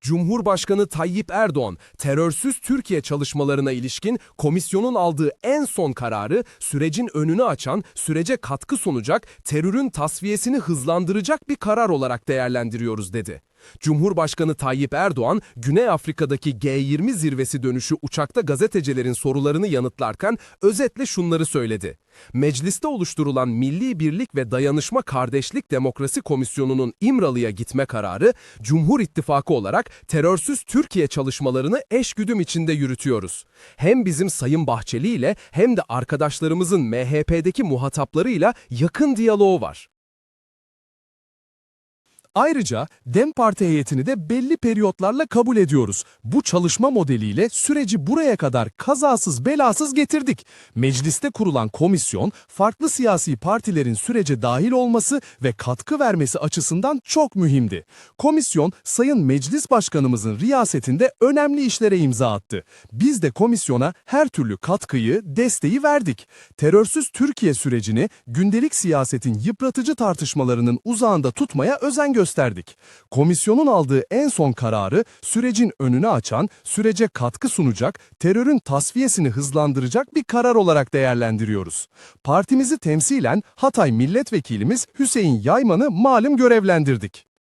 Cumhurbaşkanı Tayyip Erdoğan, terörsüz Türkiye çalışmalarına ilişkin komisyonun aldığı en son kararı sürecin önünü açan, sürece katkı sunacak, terörün tasfiyesini hızlandıracak bir karar olarak değerlendiriyoruz dedi. Cumhurbaşkanı Tayyip Erdoğan, Güney Afrika'daki G20 zirvesi dönüşü uçakta gazetecilerin sorularını yanıtlarken özetle şunları söyledi. Mecliste oluşturulan Milli Birlik ve Dayanışma Kardeşlik Demokrasi Komisyonu'nun İmralı'ya gitme kararı, Cumhur İttifakı olarak terörsüz Türkiye çalışmalarını eşgüdüm içinde yürütüyoruz. Hem bizim Sayın Bahçeli ile hem de arkadaşlarımızın MHP'deki muhataplarıyla yakın diyaloğu var. Ayrıca DEM Parti heyetini de belli periyotlarla kabul ediyoruz. Bu çalışma modeliyle süreci buraya kadar kazasız belasız getirdik. Mecliste kurulan komisyon, farklı siyasi partilerin sürece dahil olması ve katkı vermesi açısından çok mühimdi. Komisyon, Sayın Meclis Başkanımızın riyasetinde önemli işlere imza attı. Biz de komisyona her türlü katkıyı, desteği verdik. Terörsüz Türkiye sürecini gündelik siyasetin yıpratıcı tartışmalarının uzağında tutmaya özen gösterdik. Komisyonun aldığı en son kararı sürecin önünü açan, sürece katkı sunacak, terörün tasfiyesini hızlandıracak bir karar olarak değerlendiriyoruz. Partimizi temsilen Hatay Milletvekilimiz Hüseyin Yayman'ı malum görevlendirdik.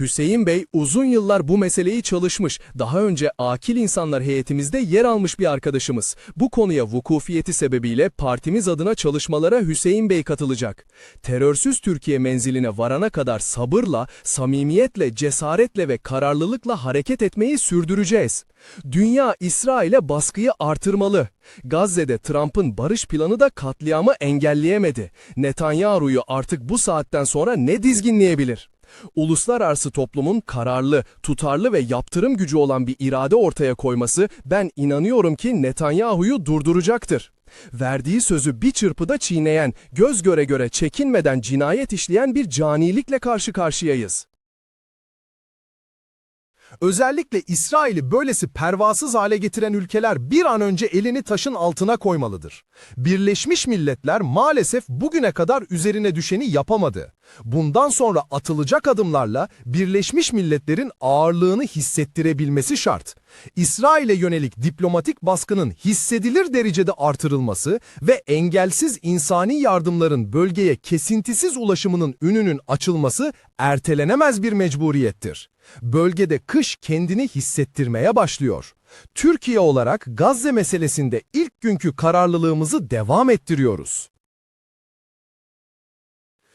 Hüseyin Bey uzun yıllar bu meseleyi çalışmış, daha önce akil insanlar heyetimizde yer almış bir arkadaşımız. Bu konuya vukufiyeti sebebiyle partimiz adına çalışmalara Hüseyin Bey katılacak. Terörsüz Türkiye menziline varana kadar sabırla, samimiyetle, cesaretle ve kararlılıkla hareket etmeyi sürdüreceğiz. Dünya İsrail'e baskıyı artırmalı. Gazze'de Trump'ın barış planı da katliamı engelleyemedi. Netanyahu'yu artık bu saatten sonra ne dizginleyebilir? Uluslararası toplumun kararlı, tutarlı ve yaptırım gücü olan bir irade ortaya koyması ben inanıyorum ki Netanyahu'yu durduracaktır. Verdiği sözü bir çırpıda çiğneyen, göz göre göre çekinmeden cinayet işleyen bir canilikle karşı karşıyayız. Özellikle İsrail'i böylesi pervasız hale getiren ülkeler bir an önce elini taşın altına koymalıdır. Birleşmiş Milletler maalesef bugüne kadar üzerine düşeni yapamadı. Bundan sonra atılacak adımlarla Birleşmiş Milletler'in ağırlığını hissettirebilmesi şart. İsrail'e yönelik diplomatik baskının hissedilir derecede artırılması ve engelsiz insani yardımların bölgeye kesintisiz ulaşımının önünün açılması ertelenemez bir mecburiyettir. Bölgede kış kendini hissettirmeye başlıyor. Türkiye olarak Gazze meselesinde ilk günkü kararlılığımızı devam ettiriyoruz.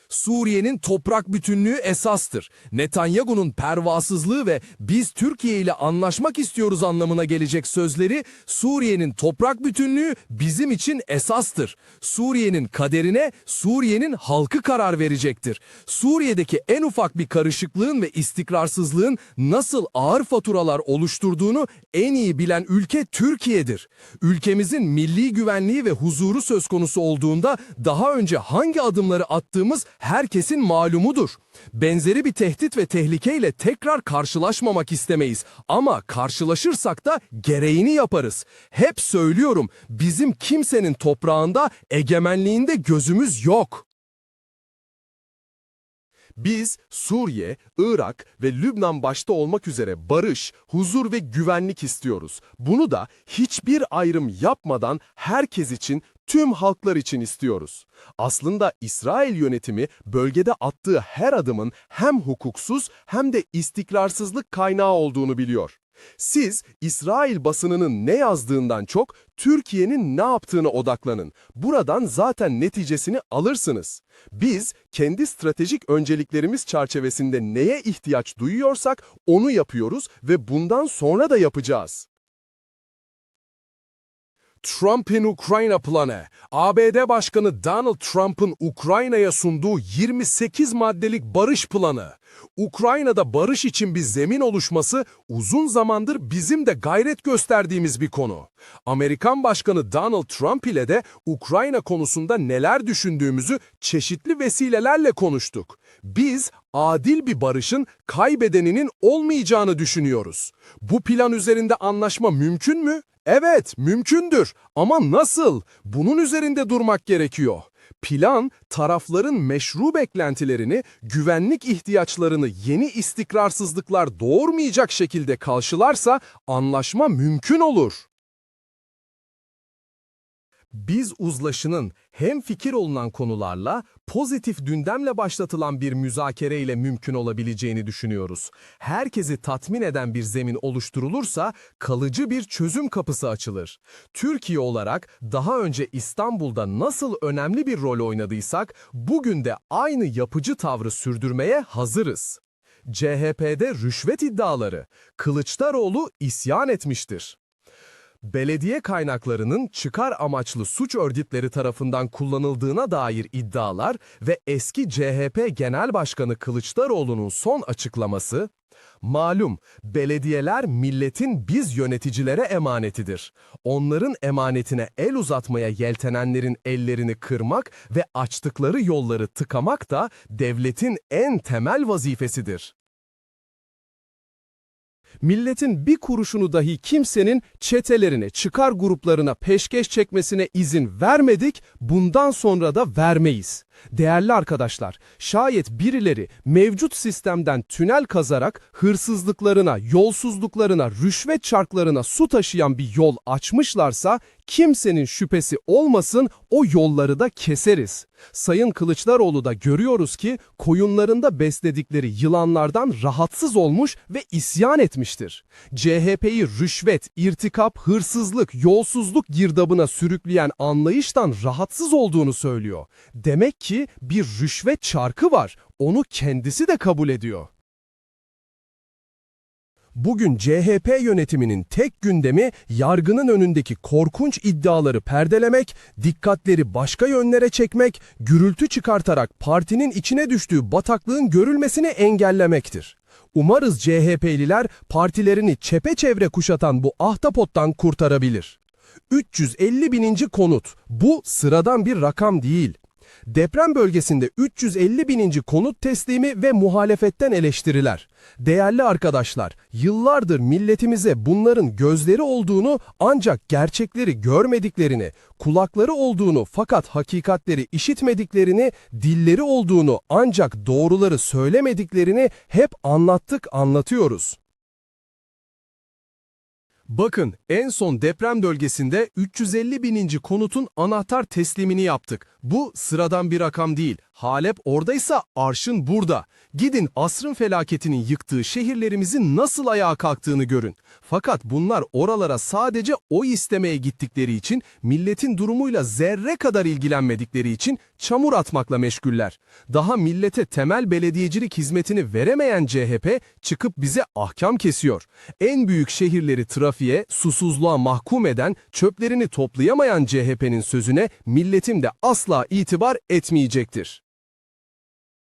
Suriye'nin toprak bütünlüğü esastır. Netanyahu'nun pervasızlığı ve biz Türkiye ile anlaşmak istiyoruz anlamına gelecek sözleri Suriye'nin toprak bütünlüğü bizim için esastır. Suriye'nin kaderine Suriye'nin halkı karar verecektir. Suriye'deki en ufak bir karışıklığın ve istikrarsızlığın nasıl ağır faturalar oluşturduğunu en iyi bilen ülke Türkiye'dir. Ülkemizin milli güvenliği ve huzuru söz konusu olduğunda daha önce hangi adımları attığımız herkesin malumudur. Benzeri bir tehdit ve tehlikeyle tekrar karşılaşmamak istemeyiz ama karşılaşırsak da gereğini yaparız. Hep söylüyorum bizim kimsenin toprağında, egemenliğinde gözümüz yok. Biz Suriye, Irak ve Lübnan başta olmak üzere barış, huzur ve güvenlik istiyoruz. Bunu da hiçbir ayrım yapmadan herkes için, tüm halklar için istiyoruz. Aslında İsrail yönetimi bölgede attığı her adımın hem hukuksuz hem de istikrarsızlık kaynağı olduğunu biliyor. Siz İsrail basınının ne yazdığından çok Türkiye'nin ne yaptığına odaklanın. Buradan zaten neticesini alırsınız. Biz kendi stratejik önceliklerimiz çerçevesinde neye ihtiyaç duyuyorsak onu yapıyoruz ve bundan sonra da yapacağız. Trump'ın Ukrayna planı. ABD Başkanı Donald Trump'ın Ukrayna'ya sunduğu 28 maddelik barış planı. Ukrayna'da barış için bir zemin oluşması uzun zamandır bizim de gayret gösterdiğimiz bir konu. Amerikan Başkanı Donald Trump ile de Ukrayna konusunda neler düşündüğümüzü çeşitli vesilelerle konuştuk. Biz adil bir barışın kaybedeninin olmayacağını düşünüyoruz. Bu plan üzerinde anlaşma mümkün mü? Evet, mümkündür. Ama nasıl? Bunun üzerinde durmak gerekiyor. Plan, tarafların meşru beklentilerini, güvenlik ihtiyaçlarını yeni istikrarsızlıklar doğurmayacak şekilde karşılarsa anlaşma mümkün olur. Biz uzlaşının hem fikir olunan konularla pozitif dündemle başlatılan bir müzakere ile mümkün olabileceğini düşünüyoruz. Herkesi tatmin eden bir zemin oluşturulursa kalıcı bir çözüm kapısı açılır. Türkiye olarak daha önce İstanbul'da nasıl önemli bir rol oynadıysak bugün de aynı yapıcı tavrı sürdürmeye hazırız. CHP'de rüşvet iddiaları, Kılıçdaroğlu isyan etmiştir belediye kaynaklarının çıkar amaçlı suç örgütleri tarafından kullanıldığına dair iddialar ve eski CHP Genel Başkanı Kılıçdaroğlu'nun son açıklaması, malum belediyeler milletin biz yöneticilere emanetidir. Onların emanetine el uzatmaya yeltenenlerin ellerini kırmak ve açtıkları yolları tıkamak da devletin en temel vazifesidir. Milletin bir kuruşunu dahi kimsenin çetelerine, çıkar gruplarına peşkeş çekmesine izin vermedik, bundan sonra da vermeyiz. Değerli arkadaşlar, şayet birileri mevcut sistemden tünel kazarak hırsızlıklarına, yolsuzluklarına, rüşvet çarklarına su taşıyan bir yol açmışlarsa kimsenin şüphesi olmasın o yolları da keseriz. Sayın Kılıçdaroğlu da görüyoruz ki koyunlarında besledikleri yılanlardan rahatsız olmuş ve isyan etmiştir. CHP'yi rüşvet, irtikap, hırsızlık, yolsuzluk girdabına sürükleyen anlayıştan rahatsız olduğunu söylüyor. Demek ki bir rüşvet çarkı var. Onu kendisi de kabul ediyor. Bugün CHP yönetiminin tek gündemi yargının önündeki korkunç iddiaları perdelemek, dikkatleri başka yönlere çekmek, gürültü çıkartarak partinin içine düştüğü bataklığın görülmesini engellemektir. Umarız CHP'liler partilerini çepeçevre kuşatan bu ahtapottan kurtarabilir. 350 bininci konut. Bu sıradan bir rakam değil. Deprem bölgesinde 350 bininci konut teslimi ve muhalefetten eleştiriler. Değerli arkadaşlar, yıllardır milletimize bunların gözleri olduğunu ancak gerçekleri görmediklerini, kulakları olduğunu fakat hakikatleri işitmediklerini, dilleri olduğunu ancak doğruları söylemediklerini hep anlattık anlatıyoruz. Bakın en son deprem bölgesinde 350 bininci konutun anahtar teslimini yaptık. Bu sıradan bir rakam değil. Halep oradaysa arşın burada. Gidin asrın felaketinin yıktığı şehirlerimizin nasıl ayağa kalktığını görün. Fakat bunlar oralara sadece oy istemeye gittikleri için, milletin durumuyla zerre kadar ilgilenmedikleri için çamur atmakla meşguller. Daha millete temel belediyecilik hizmetini veremeyen CHP çıkıp bize ahkam kesiyor. En büyük şehirleri trafiğe, susuzluğa mahkum eden, çöplerini toplayamayan CHP'nin sözüne milletim de asla itibar etmeyecektir.